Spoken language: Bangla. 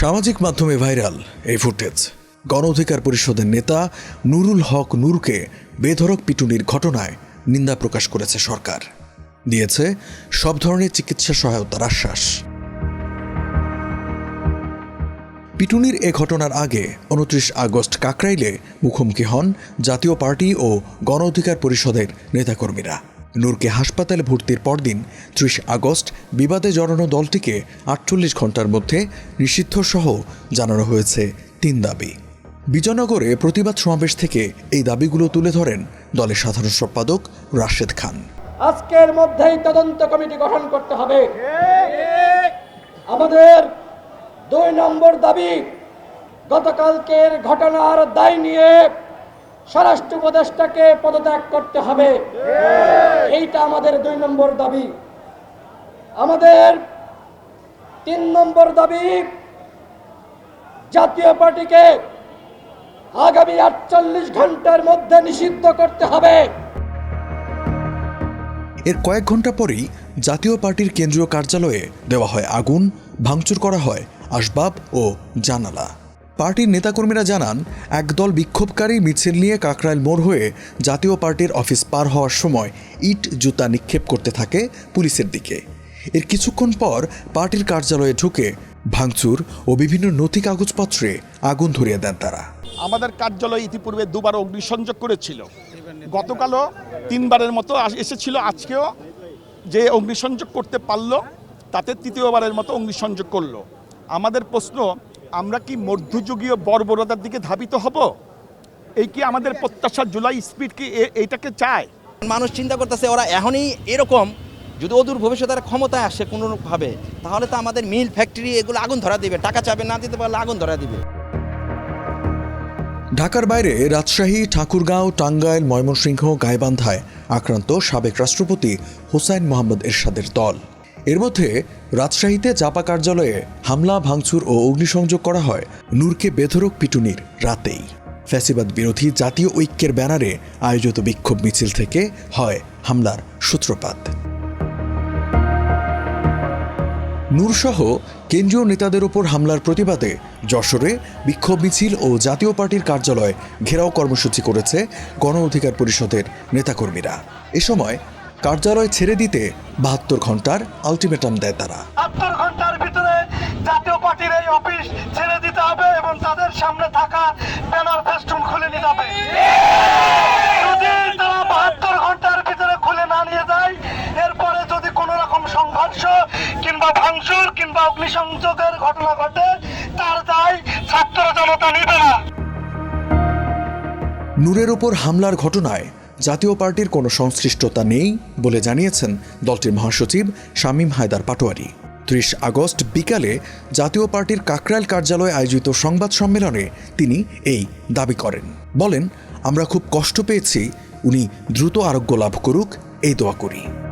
সামাজিক মাধ্যমে ভাইরাল এই ফুটেজ। গণ অধিকার পরিষদের নেতা নুরুল হক নূরকে বেধড়ক পিটুনির ঘটনায় নিন্দা প্রকাশ করেছে সরকার। দিয়েছে সব ধরনের চিকিৎসা সহায়তার আশ্বাস। পিটুনির এ ঘটনার আগে উনত্রিশ আগস্ট কাকরাইলে মুখোমুখি হন জাতীয় পার্টি ও গণ অধিকার পরিষদের নেতাকর্মীরা। নূরকে হাসপাতালে ভর্তির পরদিন ত্রিশ আগস্ট বিবাদে জড়ানো দলটিকে আটচল্লিশ ঘণ্টার মধ্যে নিষিদ্ধ সহ জানানো হয়েছে তিন দাবি। বিজয়নগরে প্রতিবাদ সমাবেশ থেকে এই দাবিগুলো তুলে ধরেন দলের সাধারণ সম্পাদক রাশেদ খান। আজকের মধ্যেই তদন্ত কমিটি গঠন করতে হবে। আমাদের দুই নম্বর দাবি, গতকালকের ঘটনার দায় নিয়ে স্বরাষ্ট্র উপদেষ্টাকে পদত্যাগ করতে হবে। এইটা আমাদের দুই নম্বর দাবি। আমাদের তিন নম্বর দাবি, জাতীয় পার্টিকে আগামী আটচল্লিশ ঘণ্টার মধ্যে নিষিদ্ধ করতে হবে। এর কয়েক ঘণ্টা পরেই জাতীয় পার্টির কেন্দ্রীয় কার্যালয়ে দেওয়া হয় আগুন, ভাঙচুর করা হয়, আসবাব ও জানালা। পার্টির নেতাকর্মীরা জানান, একদল বিক্ষোভকারী মিছিল নিয়ে কাকরাইল মোড় হয়ে জাতীয় পার্টির অফিস পার হওয়ার সময় ইট, জুতা নিক্ষেপ করতে থাকে পুলিশের দিকে। এর কিছুক্ষণ পর পার্টির কার্যালয়ে ঢুকে ভাঙচুর ও বিভিন্ন নথি কাগজপত্রে আগুন ধরিয়ে দেন তারা। আমাদের কার্যালয় ইতিপূর্বে দুবার অগ্নিসংযোগ করেছিল। গতকালও তিনবারের মতো এসেছিল, আজকেও যে অগ্নিসংযোগ করতে পারল, তাতে তৃতীয়বারের মতো অগ্নিসংযোগ করল। আমাদের প্রশ্ন আমরা কি মধ্যযুগীয় বর্বরতার দিকে ধাবিত হব? এই কি আমাদের প্রত্যাশা জুলাই স্পিড কি এ- এইটাকে চায়? মানুষ চিন্তা করতেছে ওরা এখনই এরকম। যদি অদূর ভবিষ্যতে তারা ক্ষমতায় আসে কোনোভাবে তাহলে তো আমাদের মিল ফ্যাক্টরি এগুলো আগুন ধরা দিবে। টাকা চাবে না দিতে পারলে আগুন ধরা দিবে। ঢাকার বাইরে রাজশাহী ঠাকুরগাঁও টাঙ্গাইল ময়মনসিংহ গাইবান্ধায় আক্রান্ত সাবেক রাষ্ট্রপতি হোসাইন মোহাম্মদ এরশাদের দল। এর মধ্যে রাজশাহীতে জাপা কার্যালয়ে হামলা, ভাঙচুর ও অগ্নিসংযোগ করা হয়। নূরকে বেধরক পিটুনির রাতেই। ফ্যাসিবাদ বিরোধী জাতীয় ঐক্যের ব্যানারে আয়োজিত বিক্ষোভ মিছিল থেকে হয় হামলার সূত্রপাত। নূরসহ কেন্দ্রীয় নেতাদের ওপর হামলার প্রতিবাদে যশোরে বিক্ষোভ মিছিল ও জাতীয় পার্টির কার্যালয় ঘেরাও কর্মসূচি করেছে গণ অধিকার পরিষদের নেতাকর্মীরা। এ সময় কার্যালয় ছেড়ে দিতে বাহাত্তর ঘণ্টার আলটিমেটাম দেয় তারা। আত্তর ঘণ্টার ভিতরে জাতীয় পার্টির এই অফিস ছেড়ে দিতে হবে এবং তাদের সামনে থাকা ব্যানার ফেস্টুন খুলে নিতে হবে। যদি তারা বাহাত্তর ঘণ্টার ভিতরে খুলে না নিয়ে যায় এরপরে যদি কোনো রকম সংঘর্ষ কিংবা ভাঙচুর কিংবা অগ্নিসংযোগের ঘটনা ঘটে তার দায় ছাত্র জনতা নেবে না। নূরের ওপর হামলার ঘটনায় জাতীয় পার্টির কোনো সংশ্লিষ্টতা নেই বলে জানিয়েছেন দলটির মহাসচিব শামীম হায়দার পাটোয়ারি। ত্রিশ আগস্ট বিকালে জাতীয় পার্টির কাকরাইল কার্যালয়ে আয়োজিত সংবাদ সম্মেলনে তিনি এই দাবি করেন। বলেন, আমরা খুব কষ্ট পেয়েছি। উনি দ্রুত আরোগ্য লাভ করুক, এই দোয়া করি।